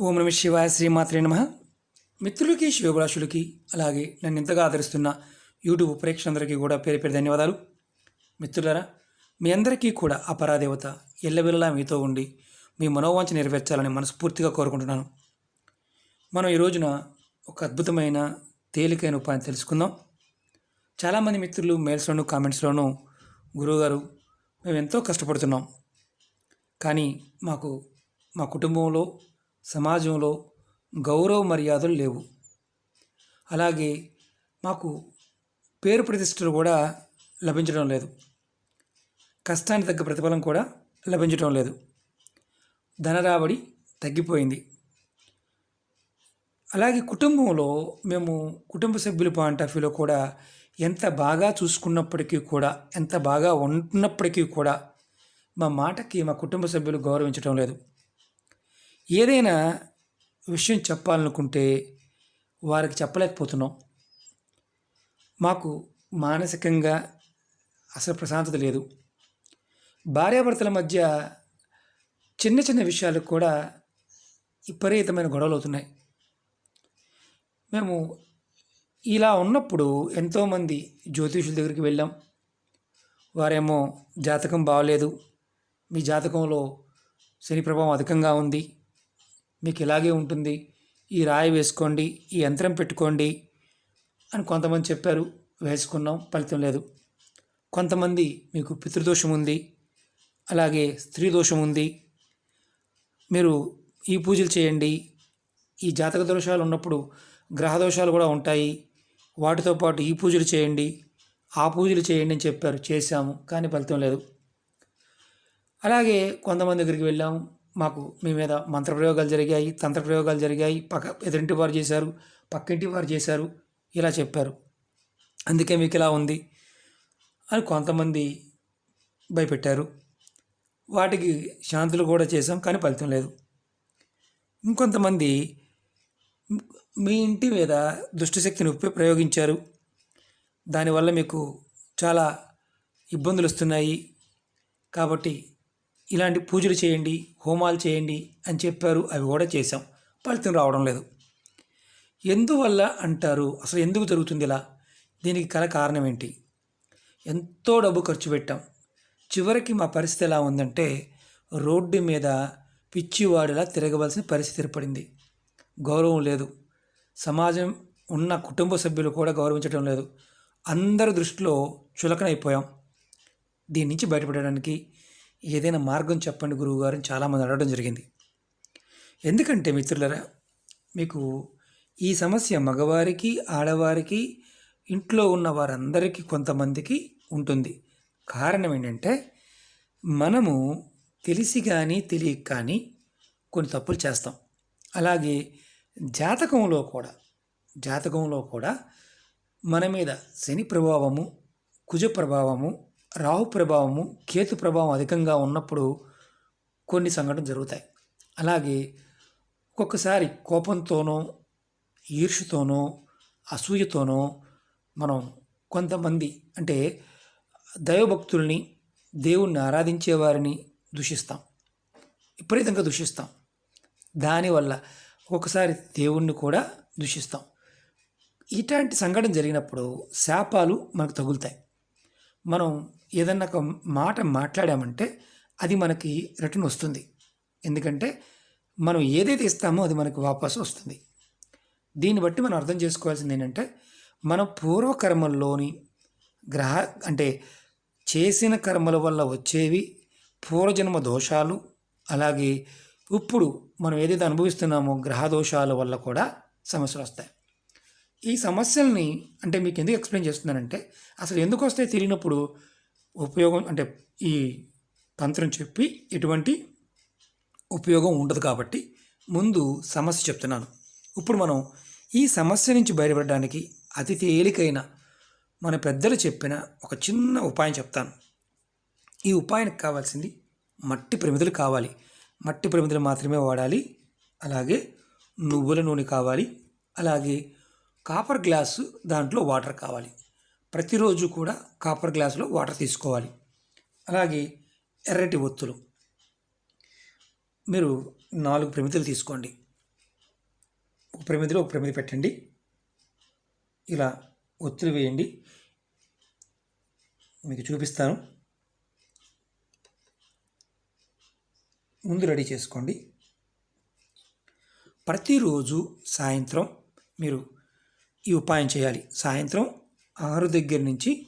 ఓం నమ శివాయ శ్రీమాత్రే నమ. మిత్రులకి శివభిలాషులకి అలాగే నన్ను ఇంతగా ఆదరిస్తున్న యూట్యూబ్ ప్రేక్షకులందరికీ కూడా పేరు పేరు ధన్యవాదాలు. మిత్రులారా మీ అందరికీ కూడా అపరాదేవత పరాదేవత ఎల్లవెల్లలా మీతో ఉండి మీ మనోవాంఛ నెరవేర్చాలని మనస్ఫూర్తిగా కోరుకుంటున్నాను. మనం ఈ రోజున ఒక అద్భుతమైన తేలికైన ఉపాయం తెలుసుకుందాం. చాలామంది మిత్రులు మెయిల్స్లోను కామెంట్స్లోనూ గురువుగారు మేము ఎంతో కష్టపడుతున్నాం. కానీ మాకు మా కుటుంబంలో సమాజంలో గౌరవ మర్యాదలు లేవు. అలాగే మాకు పేరు ప్రతిష్టలు కూడా లభించడం లేదు. కష్టానికి తగ్గ ప్రతిఫలం కూడా లభించడం లేదు. ధన రాబడి తగ్గిపోయింది. అలాగే కుటుంబంలో మేము కుటుంబ సభ్యుల పాయింట్ ఆఫ్ వ్యూలో కూడా ఎంత బాగా చూసుకున్నప్పటికీ కూడా ఎంత బాగా ఉంటున్నప్పటికీ కూడా మా మాటకి మా కుటుంబ సభ్యులు గౌరవించడం లేదు. ఏదైనా విషయం చెప్పాలనుకుంటే వారికి చెప్పలేకపోతున్నాం. మాకు మానసికంగా అసలు ప్రశాంతత లేదు. భార్యాభర్తల మధ్య చిన్న చిన్న విషయాలకు కూడా విపరీతమైన గొడవలు అవుతున్నాయి. మేము ఇలా ఉన్నప్పుడు ఎంతోమంది జ్యోతిషుల దగ్గరికి వెళ్ళాం. వారేమో జాతకం బాగలేదు మీ జాతకంలో శని ప్రభావం అధికంగా ఉంది. మీకు ఇలాగే ఉంటుంది. ఈ రాయి వేసుకోండి ఈ యంత్రం పెట్టుకోండి అని కొంతమంది చెప్పారు. వేసుకున్నాం ఫలితం లేదు. కొంతమంది మీకు పితృదోషం ఉంది అలాగే స్త్రీ దోషం ఉంది. మీరు ఈ పూజలు చేయండి. ఈ జాతక దోషాలు ఉన్నప్పుడు గ్రహ దోషాలు కూడా ఉంటాయి. వాటితో పాటు ఈ పూజలు చేయండి ఆ పూజలు చేయండి అని చెప్పారు. చేశాము కానీ ఫలితం లేదు. అలాగే కొంతమంది దగ్గరికి వెళ్ళాము మాకు మీ మీద మంత్ర ప్రయోగాలు జరిగాయి తంత్ర ప్రయోగాలు జరిగాయి పక్క ఎదురింటి వారు చేశారు పక్కింటి వారు చేశారు ఇలా చెప్పారు. అందుకే మీకు ఇలా ఉంది అని కొంతమంది భయపెట్టారు. వాటికి శాంతులు కూడా చేసాం కానీ ఫలితం లేదు. ఇంకొంతమంది మీ ఇంటి మీద దుష్టశక్తిని ఉపయోగ ప్రయోగించారు. దానివల్ల మీకు చాలా ఇబ్బందులు వస్తున్నాయి. కాబట్టి ఇలాంటి పూజలు చేయండి హోమాలు చేయండి అని చెప్పారు. అవి కూడా చేశాం. ఫలితం రావడం లేదు. ఎందువల్ల అంటారు? అసలు ఎందుకు జరుగుతుంది ఇలా? దీనికి కల కారణం ఏంటి? ఎంతో డబ్బు ఖర్చు పెట్టాం. చివరికి మా పరిస్థితి ఎలా ఉందంటే రోడ్డు మీద పిచ్చివాడిలా తిరగవలసిన పరిస్థితి ఏర్పడింది. గౌరవం లేదు. సమాజం ఉన్న కుటుంబ సభ్యులు కూడా గౌరవించడం లేదు. అందరి దృష్టిలో చులకనైపోయాం. దీని నుంచి బయటపడడానికి ఏదైనా మార్గం చెప్పండి గురువు గారిని చాలామంది అడగడం జరిగింది. ఎందుకంటే మిత్రులరా మీకు ఈ సమస్య మగవారికి ఆడవారికి ఇంట్లో ఉన్న వారందరికీ కొంతమందికి ఉంటుంది. కారణం ఏంటంటే మనము తెలిసి కానీ తెలియక కానీ కొన్ని తప్పులు చేస్తాం. అలాగే జాతకంలో కూడా జాతకంలో కూడా మన మీద శని ప్రభావము కుజ ప్రభావము రాహు ప్రభావము కేతు ప్రభావం అధికంగా ఉన్నప్పుడు కొన్ని సంఘటనలు జరుగుతాయి. అలాగే ఒక్కొక్కసారి కోపంతోనో ఈర్షతోనో అసూయతోనో మనం కొంతమంది అంటే దైవభక్తుల్ని దేవుణ్ణి ఆరాధించే వారిని దూషిస్తాం. విపరీతంగా దూషిస్తాం. దానివల్ల ఒక్కొక్కసారి దేవుణ్ణి కూడా దూషిస్తాం. ఇట్లాంటి సంఘటన జరిగినప్పుడు శాపాలు మనకు తగులుతాయి. మనం ఏదన్నా ఒక మాట మాట్లాడామంటే అది మనకి రిటర్న్ వస్తుంది. ఎందుకంటే మనం ఏదైతే ఇస్తామో అది మనకి వాపసు వస్తుంది. దీన్ని బట్టి మనం అర్థం చేసుకోవాల్సింది ఏంటంటే మన పూర్వకర్మల్లోని గ్రహ అంటే చేసిన కర్మల వల్ల వచ్చేవి పూర్వజన్మ దోషాలు అలాగే ఇప్పుడు మనం ఏదైతే అనుభవిస్తున్నామో గ్రహ దోషాల వల్ల కూడా సమస్యలు వస్తాయి. ఈ సమస్యల్ని అంటే మీకు ఎందుకు ఎక్స్ప్లెయిన్ చేస్తున్నానంటే అసలు ఎందుకు వస్తాయి తెలియనప్పుడు ఉపయోగం అంటే ఈ తంత్రం చెప్పి ఎటువంటి ఉపయోగం ఉండదు కాబట్టి ముందు సమస్య చెప్తున్నాను. ఇప్పుడు మనం ఈ సమస్య నుంచి బయటపడడానికి అతి తేలికైన మన పెద్దలు చెప్పిన ఒక చిన్న ఉపాయం చెప్తాను. ఈ ఉపాయానికి కావాల్సింది మట్టి ప్రమిదలు కావాలి. మట్టి ప్రమిదలు మాత్రమే వాడాలి. అలాగే నువ్వుల నూనె కావాలి. అలాగే కాపర్ గ్లాసు దాంట్లో వాటర్ కావాలి. ప్రతిరోజు కూడా కాపర్ గ్లాసులో వాటర్ తీసుకోవాలి. అలాగే ఎర్రటి ఒత్తులు. మీరు నాలుగు ప్రమితులు తీసుకోండి. ఒక ప్రమిదిలో ఒక ప్రమిది పెట్టండి. ఇలా ఒత్తులు వేయండి. మీకు చూపిస్తాను. ముందు రెడీ చేసుకోండి. ప్రతిరోజు సాయంత్రం మీరు ఈ ఉపాయం చేయాలి. సాయంత్రం ఆరు దగ్గర నుంచి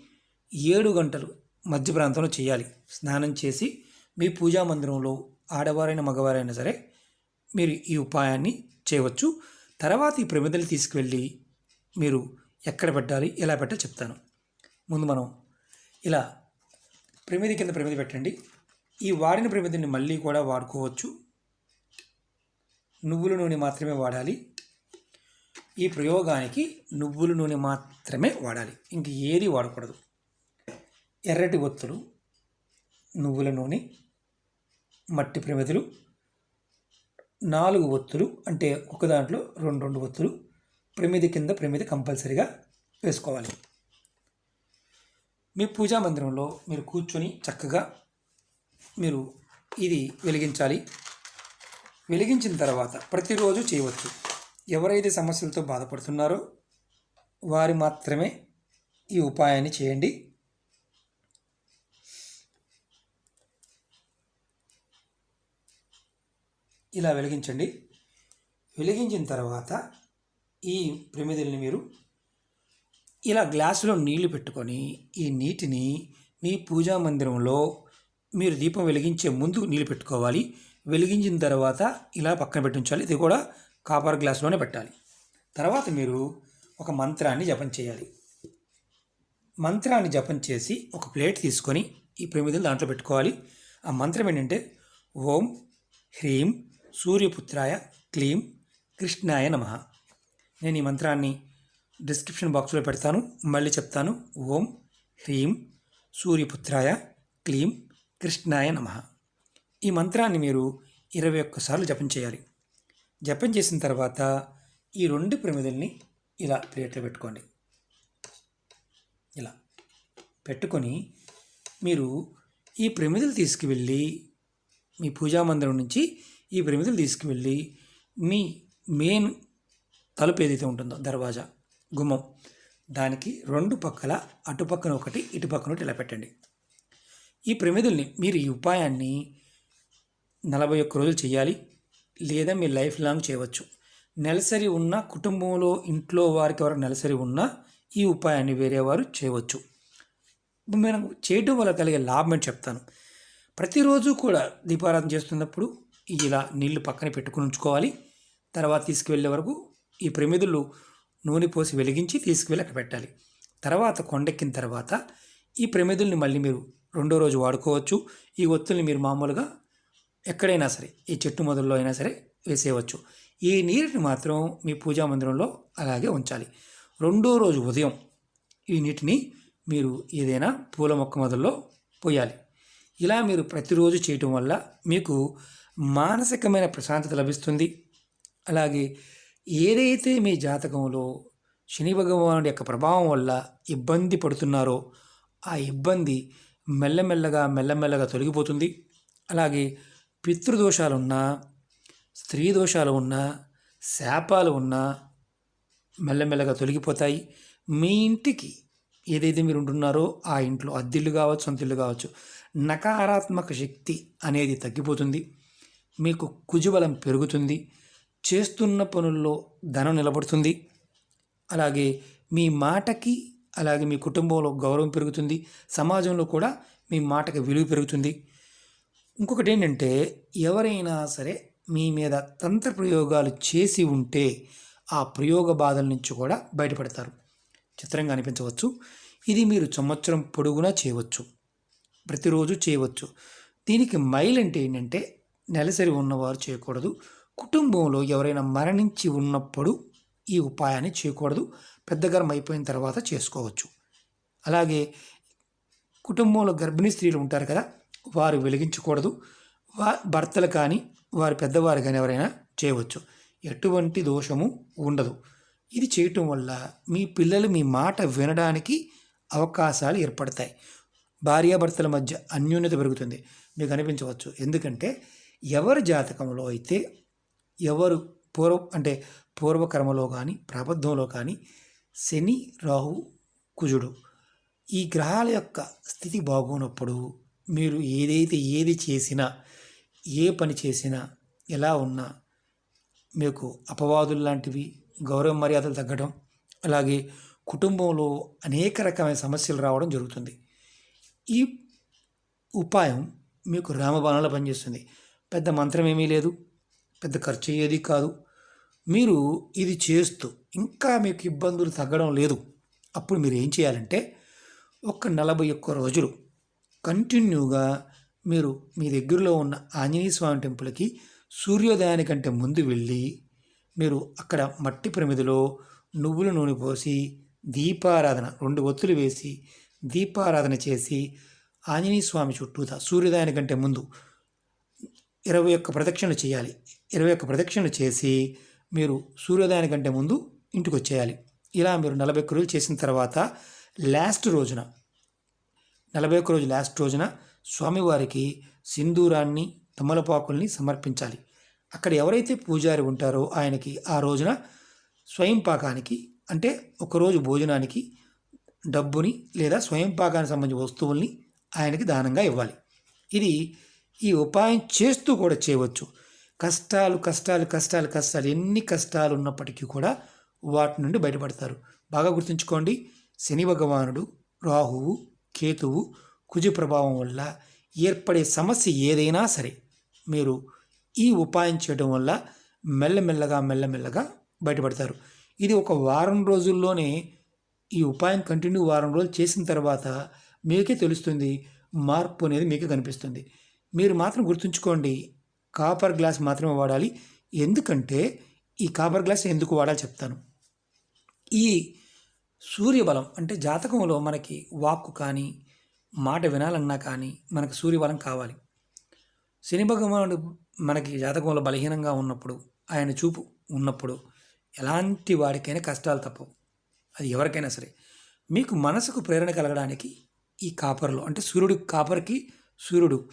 ఏడు గంటలు మధ్య ప్రాంతంలో చేయాలి. స్నానం చేసి మీ పూజా మందిరంలో ఆడవారైన మగవారైనా సరే మీరు ఈ ఉపాయాన్ని చేయవచ్చు. తర్వాత ఈ ప్రమిదలు తీసుకువెళ్ళి మీరు ఎక్కడ పెట్టాలి ఎలా పెట్టాలి చెప్తాను. ముందు మనం ఇలా ప్రమిది కింద ప్రమిది పెట్టండి. ఈ వాడిన ప్రమిదిని మళ్ళీ కూడా వాడుకోవచ్చు. నువ్వుల నూనె మాత్రమే వాడాలి. ఈ ప్రయోగానికి నువ్వుల నూనె మాత్రమే వాడాలి. ఇంక ఏది వాడకూడదు. ఎర్రటి ఒత్తులు నువ్వుల నూనె మట్టి ప్రమిదలు నాలుగు ఒత్తులు అంటే ఒక దాంట్లో రెండు రెండు ఒత్తులు ప్రమిది కింద ప్రమిది కంపల్సరీగా వేసుకోవాలి. మీ పూజా మందిరంలో మీరు కూర్చొని చక్కగా మీరు ఇది వెలిగించాలి. వెలిగించిన తర్వాత ప్రతిరోజు చేయవచ్చు. ఎవరైతే సమస్యలతో బాధపడుతున్నారో వారు మాత్రమే ఈ ఉపాయాన్ని చేయండి. ఇలా వెలిగించండి. వెలిగించిన తర్వాత ఈ ప్రమిదల్ని మీరు ఇలా గ్లాసులో నీళ్ళు పెట్టుకొని ఈ నీటిని మీ పూజా మందిరంలో మీరు దీపం వెలిగించే ముందు నీళ్ళు పెట్టుకోవాలి. వెలిగించిన తర్వాత ఇలా పక్కన పెట్టించాలి ఇది కూడా కాపర్ గ్లాస్లోనే పెట్టాలి. తర్వాత మీరు ఒక మంత్రాన్ని జపం చేయాలి. మంత్రాన్ని జపం చేసి ఒక ప్లేట్ తీసుకొని ఈ ప్రమిదలు దాంట్లో పెట్టుకోవాలి. ఆ మంత్రం ఏంటంటే ఓం హ్రీం సూర్యపుత్రాయ క్లీం కృష్ణాయ నమ. నేను ఈ మంత్రాన్ని డిస్క్రిప్షన్ బాక్స్లో పెడతాను మళ్ళీ చెప్తాను. ఓం హ్రీం సూర్యపుత్రాయ క్లీం కృష్ణాయ నమ. ఈ మంత్రాన్ని మీరు ఇరవై ఒక్కసార్లు జపం చేయాలి. జపం చేసిన తర్వాత ఈ రెండు ప్రమిదల్ని ఇలా ప్లేట్లో పెట్టుకోండి. ఇలా పెట్టుకొని మీరు ఈ ప్రమిదలు తీసుకువెళ్ళి మీ పూజా మందిరం నుంచి ఈ ప్రమిదలు తీసుకువెళ్ళి మీ మెయిన్ తలుపు ఏదైతే ఉంటుందో దర్వాజా గుమ్మం దానికి రెండు పక్కల అటుపక్కన ఒకటి ఇటుపక్కన ఒకటి ఇలా పెట్టండి. ఈ ప్రమిదల్ని మీరు ఈ ఉపాయాన్ని నలభై ఒక్క రోజులు చేయాలి. లేదా మీ లైఫ్ లాంగ్ చేయవచ్చు. నెలసరి ఉన్న కుటుంబంలో ఇంట్లో వారికి ఎవరు నెలసరి ఉన్నా ఈ ఉపాయాన్ని వేరే వారు చేయవచ్చు. మనం చేయటం వల్ల కలిగే లాభం అని చెప్తాను. ప్రతిరోజు కూడా దీపారాధన చేస్తున్నప్పుడు ఇలా నీళ్ళు పక్కన పెట్టుకుని ఉంచుకోవాలి. తర్వాత తీసుకువెళ్ళే వరకు ఈ ప్రమిదులు నూనె పోసి వెలిగించి తీసుకువెళ్ళి అక్కడ పెట్టాలి. తర్వాత కొండెక్కిన తర్వాత ఈ ప్రమిదుల్ని మళ్ళీ మీరు రెండో రోజు వాడుకోవచ్చు. ఈ ఒత్తుల్ని మీరు మామూలుగా ఎక్కడైనా సరే ఈ చెట్టు మొదల్లో అయినా సరే వేసేయవచ్చు. ఈ నీటిని మాత్రం మీ పూజా మందిరంలో అలాగే ఉంచాలి. రెండో రోజు ఉదయం ఈ నీటిని మీరు ఏదైనా పూల మొక్క మొదల్లో పోయాలి. ఇలా మీరు ప్రతిరోజు చేయటం వల్ల మీకు మానసికమైన ప్రశాంతత లభిస్తుంది. అలాగే ఏదైతే మీ జాతకంలో శని భగవానుడి యొక్క ప్రభావం వల్ల ఇబ్బంది పడుతున్నారో ఆ ఇబ్బంది మెల్లమెల్లగా మెల్లమెల్లగా తొలగిపోతుంది. అలాగే పితృదోషాలున్నా స్త్రీ దోషాలు ఉన్నా శాపాలు ఉన్నా మెల్లమెల్లగా తొలగిపోతాయి. మీ ఇంటికి ఏదైతే మీరు ఉంటున్నారో ఆ ఇంట్లో అద్దిల్లు కావచ్చు సొంతిల్లు కావచ్చు నకారాత్మక శక్తి అనేది తగ్గిపోతుంది. మీకు కుజుబలం పెరుగుతుంది. చేస్తున్న పనుల్లో ధనం నిలబడుతుంది. అలాగే మీ మాటకి అలాగే మీ కుటుంబంలో గౌరవం పెరుగుతుంది. సమాజంలో కూడా మీ మాటకి విలువ పెరుగుతుంది. ఇంకొకటి ఏంటంటే ఎవరైనా సరే మీ మీద తంత్ర ప్రయోగాలు చేసి ఉంటే ఆ ప్రయోగ బాధల నుంచి కూడా బయటపడతారు. చిత్రంగా అనిపించవచ్చు. ఇది మీరు సంవత్సరం పొడుగునా చేయవచ్చు. ప్రతిరోజు చేయవచ్చు. దీనికి మైల్ అంటే ఏంటంటే నెలసరి ఉన్నవారు చేయకూడదు. కుటుంబంలో ఎవరైనా మరణించి ఉన్నప్పుడు ఈ ఉపాయాన్ని చేయకూడదు. పెద్దగరం అయిపోయిన తర్వాత చేసుకోవచ్చు. అలాగే కుటుంబంలో గర్భిణీ స్త్రీలు ఉంటారు కదా వారు వెలిగించకూడదు. వా భర్తలు కానీ వారి పెద్దవారు కానీ ఎవరైనా చేయవచ్చు. ఎటువంటి దోషము ఉండదు. ఇది చేయటం వల్ల మీ పిల్లలు మీ మాట వినడానికి అవకాశాలు ఏర్పడతాయి. భార్యాభర్తల మధ్య అన్యోన్యత పెరుగుతుంది. మీకు అనిపించవచ్చు. ఎందుకంటే ఎవరి జాతకంలో అయితే ఎవరు పూర్వ అంటే పూర్వకర్మలో కానీ ప్రాబద్ధంలో కానీ శని రాహు కుజుడు ఈ గ్రహాల యొక్క స్థితి బాగున్నప్పుడు మీరు ఏదైతే ఏది చేసినా ఏ పని చేసినా ఎలా ఉన్నా మీకు అపవాదులు లాంటివి గౌరవ మర్యాదలు తగ్గడం అలాగే కుటుంబంలో అనేక రకమైన సమస్యలు రావడం జరుగుతుంది. ఈ ఉపాయం మీకు రామబాణాలు పనిచేస్తుంది. పెద్ద మంత్రం ఏమీ లేదు పెద్ద ఖర్చు అయ్యేది కాదు. మీరు ఇది చేస్తూ ఇంకా మీకు ఇబ్బందులు తగ్గడం లేదు. అప్పుడు మీరు ఏం చేయాలంటే ఒక నలభై ఒక్క రోజులు కంటిన్యూగా మీరు మీ దగ్గరలో ఉన్న ఆంజనేయ స్వామి టెంపుల్కి సూర్యోదయానికంటే ముందు వెళ్ళి మీరు అక్కడ మట్టి ప్రమిదిలో నువ్వుల నూనె పోసి దీపారాధన రెండు ఒత్తులు వేసి దీపారాధన చేసి ఆంజనేయ స్వామి సూర్యోదయాని సూర్యోదయానికంటే ముందు ఇరవై ఒక్క ప్రదక్షిణలు చేయాలి. ఇరవై ఒక్క ప్రదక్షిణలు చేసి మీరు సూర్యోదయానికంటే ముందు ఇంటికి వచ్చేయాలి ఇలా మీరు నలభై ఒక్క రోజులు చేసిన తర్వాత లాస్ట్ రోజున నలభై ఒక్క రోజు లాస్ట్ రోజున స్వామివారికి సింధూరాన్ని తమలపాకుల్ని సమర్పించాలి. అక్కడ ఎవరైతే పూజారి ఉంటారో ఆయనకి ఆ రోజున స్వయం పాకానికి అంటే ఒకరోజు భోజనానికి డబ్బుని లేదా స్వయం పాకానికి సంబంధించిన వస్తువుల్ని ఆయనకి దానంగా ఇవ్వాలి. ఇది ఈ ఉపాయం చేస్తూ కూడా చేయవచ్చు. కష్టాలు కష్టాలు కష్టాలు కష్టాలు ఎన్ని కష్టాలు ఉన్నప్పటికీ కూడా వాటి నుండి బయటపడతారు. బాగా గుర్తుంచుకోండి శని భగవానుడు రాహువు కేతువు కుజు ప్రభావం వల్ల ఏర్పడే సమస్య ఏదైనా సరే మీరు ఈ ఉపాయం చేయడం వల్ల మెల్లమెల్లగా మెల్లమెల్లగా బయటపడతారు. ఇది ఒక వారం రోజుల్లోనే ఈ ఉపాయం కంటిన్యూ వారం రోజులు చేసిన తర్వాత మీకే తెలుస్తుంది మార్పు అనేది మీకే కనిపిస్తుంది. మీరు మాత్రం గుర్తుంచుకోండి కాపర్ గ్లాస్ మాత్రమే వాడాలి. ఎందుకంటే ఈ కాపర్ గ్లాస్ ఎందుకు వాడాలి చెప్తాను. ఈ సూర్యబలం అంటే జాతకంలో మనకి వాక్కు కానీ మాట వినాలన్నా కానీ మనకు సూర్యబలం కావాలి. శని భగవానుడు మనకి జాతకంలో బలహీనంగా ఉన్నప్పుడు ఆయన చూపు ఉన్నప్పుడు ఎలాంటి వాడికైనా కష్టాలు తప్పవు. అది ఎవరికైనా సరే. మీకు మనసుకు ప్రేరణ కలగడానికి ఈ కాపర్లో అంటే సూర్యుడు కాపర్కి సూర్యుడు.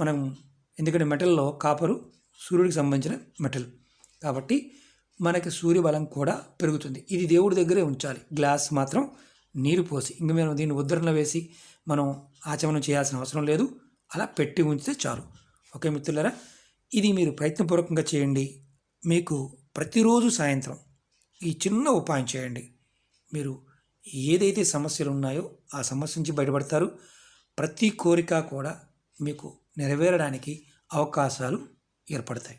మనం ఎందుకంటే మెటల్లో కాపరు సూర్యుడికి సంబంధించిన మెటల్. కాబట్టి మనకి సూర్యబలం కూడా పెరుగుతుంది. ఇది దేవుడి దగ్గరే ఉంచాలి. గ్లాస్ మాత్రం నీరు పోసి ఇంక మేము దీన్ని ఉద్ధరణ వేసి మనం ఆచమనం చేయాల్సిన అవసరం లేదు. అలా పెట్టి ఉంచితే చాలు. ఓకే మిత్రులరా ఇది మీరు ప్రయత్నపూర్వకంగా చేయండి. మీకు ప్రతిరోజు సాయంత్రం ఈ చిన్న ఉపాయం చేయండి. మీరు ఏదైతే సమస్యలు ఉన్నాయో ఆ సమస్య నుంచి బయటపడతారు. ప్రతి కోరిక కూడా మీకు నెరవేరడానికి అవకాశాలు ఏర్పడతాయి.